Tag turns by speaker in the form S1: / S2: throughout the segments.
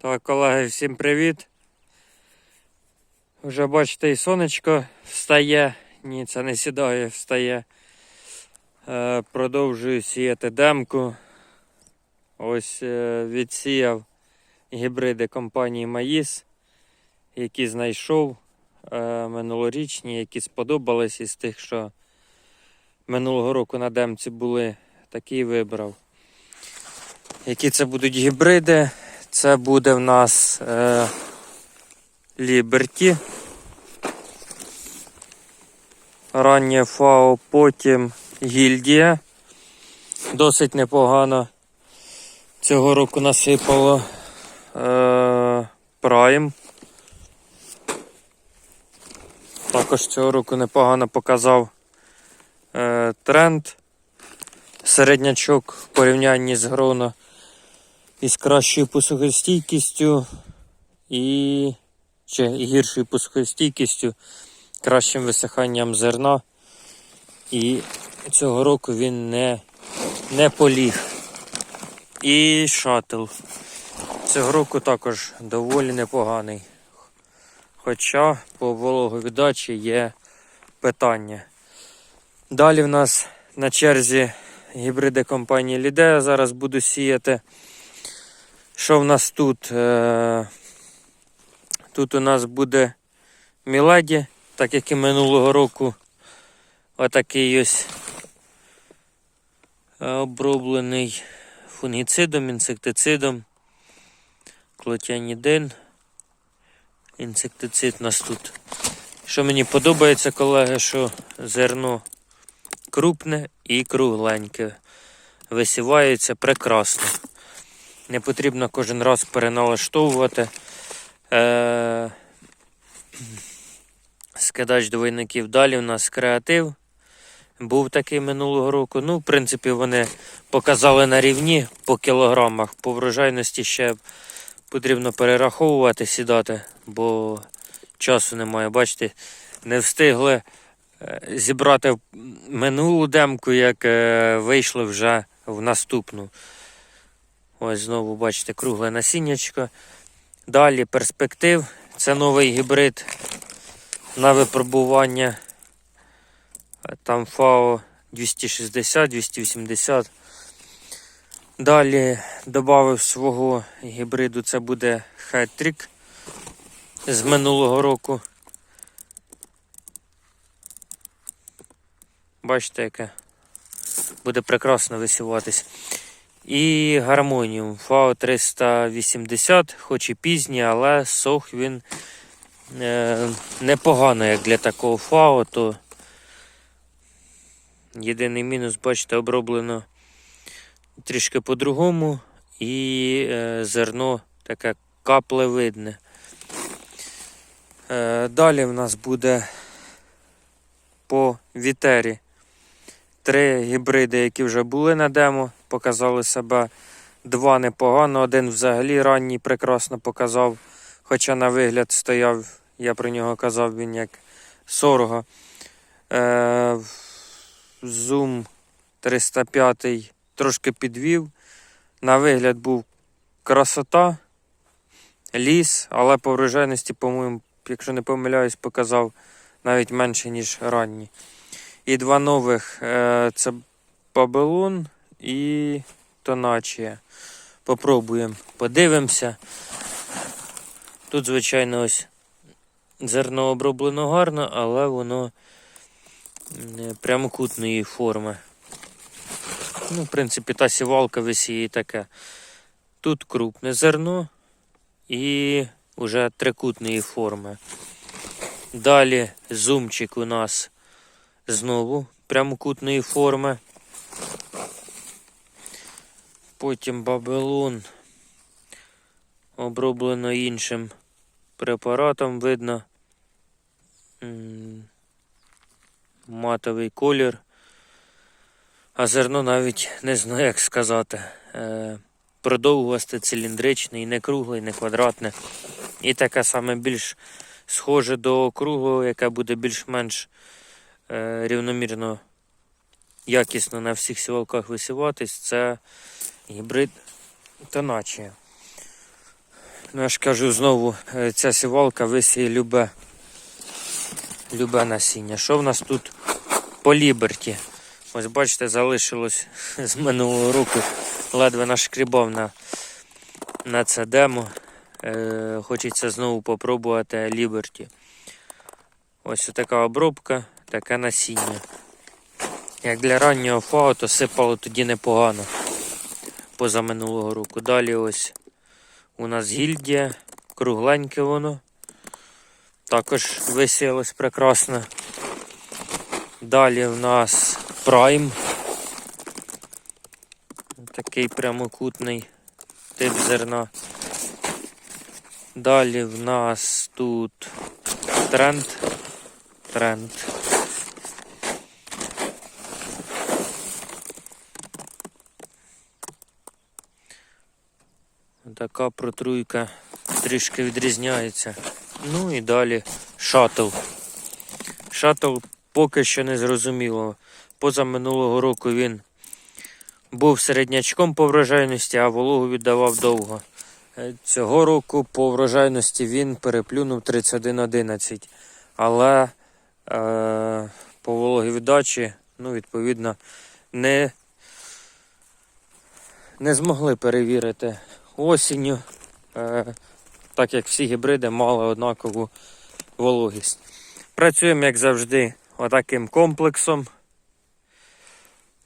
S1: Так, колеги, всім привіт. Вже бачите, і сонечко встає. Ні, це не сідає, встає. Е, продовжую сіяти демку. Ось е, відсіяв гібриди компанії Маїс, які знайшов е, минулорічні, які сподобались із тих, що минулого року на демці були, такі вибрав. Які це будуть гібриди? Це буде в нас е, Liberty. Раннє ФАО, потім гільдія. Досить непогано. Цього року насипало е, Prime. Також цього року непогано показав е, тренд. Середнячок в порівнянні з Грона із кращою посухостійкістю і чи гіршою посухостійкістю, кращим висиханням зерна. І цього року він не, не поліг. І шатл. Цього року також доволі непоганий. Хоча по вологовіддачі є питання. Далі в нас на черзі гібриди компанії Лідея. Зараз буду сіяти. Що в нас тут? Е, Тут у нас буде Міладі, так як і минулого року. Отакий ось е, оброблений фунгіцидом, інсектицидом, клотянідин. Інсектицид у нас тут. Що мені подобається, колеги, що зерно крупне і кругленьке. Висівається прекрасно. Не потрібно кожен раз переналаштовувати. Е- скидач двойників. Далі у нас креатив. Був такий минулого року. Ну, в принципі, вони показали на рівні по кілограмах. По врожайності ще потрібно перераховувати, сідати, бо часу немає. Бачите, не встигли е, зібрати минулу демку, як е, вийшли вже в наступну. Ось знову бачите кругле насіннячко. Далі перспектив. Це новий гібрид на випробування. Там ФАО 260-280. Далі додав свого гібриду, це буде Хетрік з минулого року. Бачите, яке буде прекрасно висіватись. І гармоніум. ФАО 380, хоч і пізній, але сох він е, непогано, як для такого ФАО, то єдиний мінус, бачите, оброблено трішки по-другому, і е, зерно таке каплевидне. Е, далі в нас буде по вітері. Три гібриди, які вже були на демо, показали себе. Два непогано, один взагалі ранній прекрасно показав. Хоча на вигляд стояв, я про нього казав, він як сорого. Е, Zoom 305 трошки підвів. На вигляд був красота, ліс, але по врожайності, по-моєму, якщо не помиляюсь, показав навіть менше, ніж ранні. І два нових е, це Бабелон і Тоначія. Попробуємо, подивимося. Тут, звичайно, ось зерно оброблено гарно, але воно прямокутної форми. Ну, в принципі, та сівалка висіє таке. Тут крупне зерно і вже трикутної форми. Далі зумчик у нас знову прямокутної форми. Потім бабелон оброблено іншим препаратом, видно матовий колір. А зерно навіть не знаю, як сказати. Е, продовгувасте, циліндричне, і не кругле, і не квадратне. І таке саме більш схоже до круглого, яке буде більш-менш е, рівномірно якісно на всіх сівалках висіватись, це гібрид Тоначія. Ну, я ж кажу знову, е, ця сівалка висіє любе, любе насіння. Що в нас тут по ліберті? Ось бачите, залишилось з минулого року. Ледве нашкрібав на, на це демо. Е, хочеться знову попробувати ліберті. Ось така обробка, таке насіння. Як для раннього фау, то сипало тоді непогано. Поза минулого року. Далі ось у нас гільдія, кругленьке воно. Також висілось прекрасно. Далі в нас прайм. Такий прямокутний тип зерна. Далі в нас тут тренд. Тренд. Така протруйка трішки відрізняється. Ну і далі шатл. Шатл поки що не зрозуміло. Поза минулого року він був середнячком по врожайності, а вологу віддавав довго. Е, Цього року по врожайності він переплюнув 31.11. Але е, по вологі віддачі, ну, відповідно, не, не змогли перевірити осінню, е, так як всі гібриди мали однакову вологість. Працюємо, як завжди, отаким комплексом.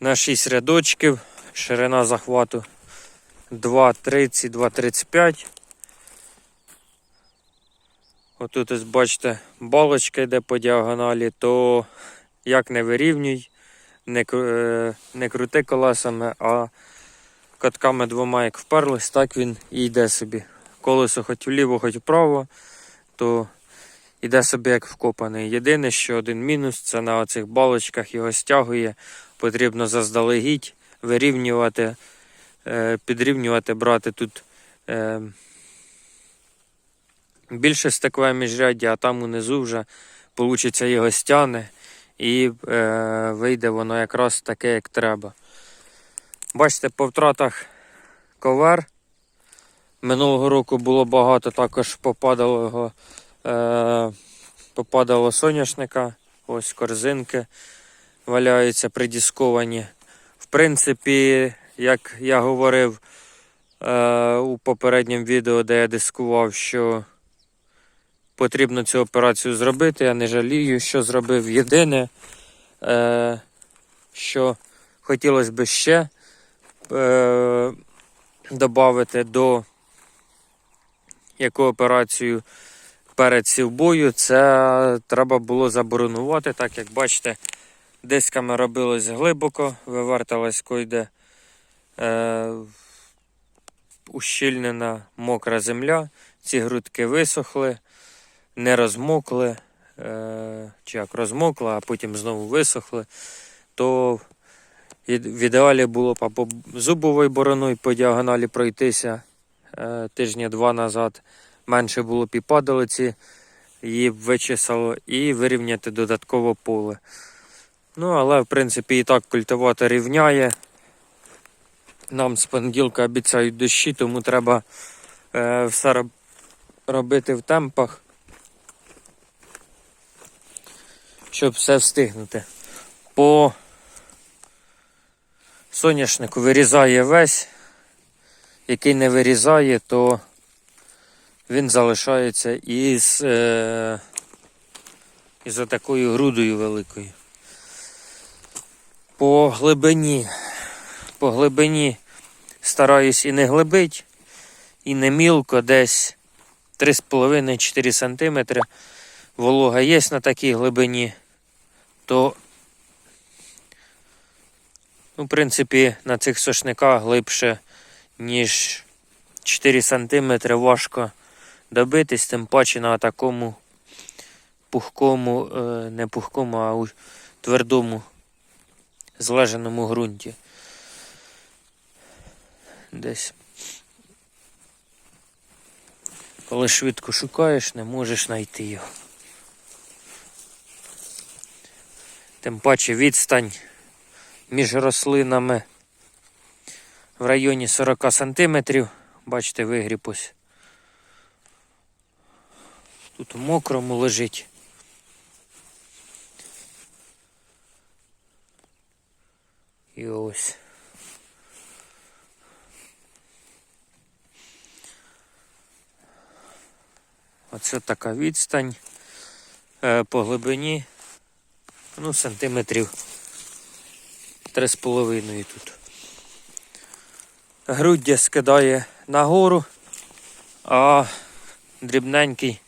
S1: На 6 рядочків, ширина захвату 2,30, 2,35. Отут ось бачите, балочка йде по діагоналі, то як не вирівнюй, не, е, не крути колесами, а катками двома як вперлись, так він і йде собі. Колесо хоч вліво, хоч вправо, то йде собі як вкопаний. Єдине, що один мінус це на оцих балочках його стягує. Потрібно заздалегідь вирівнювати, е, підрівнювати, брати тут е, більше стекове міжряддя, а там унизу вже получиться його стяне і е, вийде воно якраз таке, як треба. Бачите, по втратах ковер. Минулого року було багато також попадало, е, попадало соняшника. Ось корзинки валяються придісковані. В принципі, як я говорив е, у попередньому відео, де я дискував, що потрібно цю операцію зробити. Я не жалію, що зробив. Єдине, е, що хотілося б ще е, додати до яку операцію перед сівбою, це треба було заборонувати, так як бачите, дисками робилось глибоко, виверталась койде е, ущільнена мокра земля, ці грудки висохли, не розмокли, е, чи як розмокли, а потім знову висохли, то в ідеалі було б або зубовою бороною по діагоналі пройтися е, тижня два назад. Менше було б і падалиці, її б вичесало і вирівняти додатково поле. Ну, але в принципі і так культиватор рівняє. Нам з понеділка обіцяють дощі, тому треба е, все роб- робити в темпах, щоб все встигнути. По соняшнику вирізає весь, який не вирізає, то він залишається із, е, із отакою грудою великою. По глибині, по глибині стараюсь і не глибить, і не мілко, десь 3,5-4 см. Волога є на такій глибині, то Ну, в принципі, на цих сошниках глибше, ніж 4 см важко добитись, тим паче на такому пухкому, е, не пухкому, а у твердому злеженому ґрунті. Десь. Коли швидко шукаєш, не можеш знайти його. Тим паче відстань між рослинами в районі 40 см. Бачите, вигріб ось Тут у мокрому лежить. І ось. Оце така відстань е, по глибині. Ну, сантиметрів 3,5 тут. Груддя скидає нагору, а дрібненький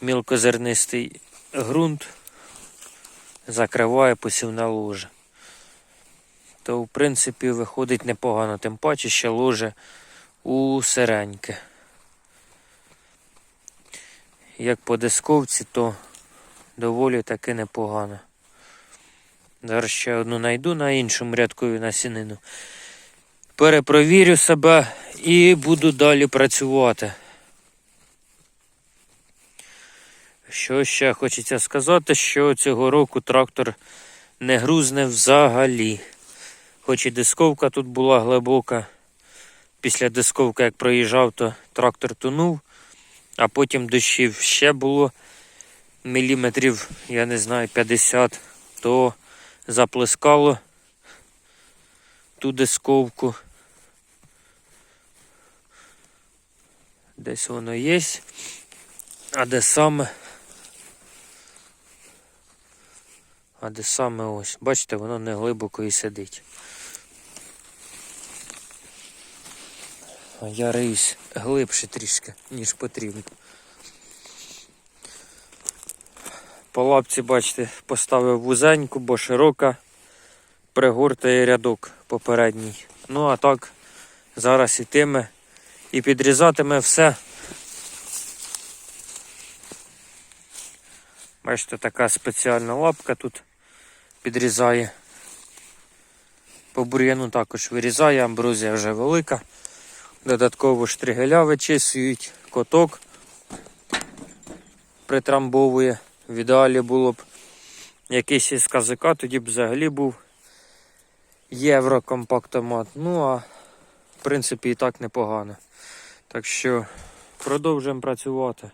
S1: мілкозернистий ґрунт закриває посівне ложе. То, в принципі, виходить непогано, тим паче ще ложе у сиреньке. Як по дисковці, то доволі таки непогано. Зараз ще одну знайду на іншому рядкові насінину. Перепровірю себе і буду далі працювати. Що ще хочеться сказати, що цього року трактор не грузне взагалі. Хоч і дисковка тут була глибока. Після дисковки, як проїжджав, то трактор тонув, а потім дощів ще було міліметрів, я не знаю, 50, то заплескало ту дисковку. Десь воно є. А де саме? А де саме ось? Бачите, воно не глибоко і сидить. Я риюсь глибше трішки, ніж потрібно. По лапці, бачите, поставив вузеньку, бо широка пригортає рядок попередній. Ну а так зараз ітиме і підрізатиме все. Бачите, така спеціальна лапка тут підрізає. По бур'яну також вирізає, амброзія вже велика. Додатково штригеля вичисують, коток притрамбовує. В ідеалі було б якийсь із казика, тоді б взагалі був єврокомпактомат. Ну а в принципі і так непогано. Так що продовжуємо працювати.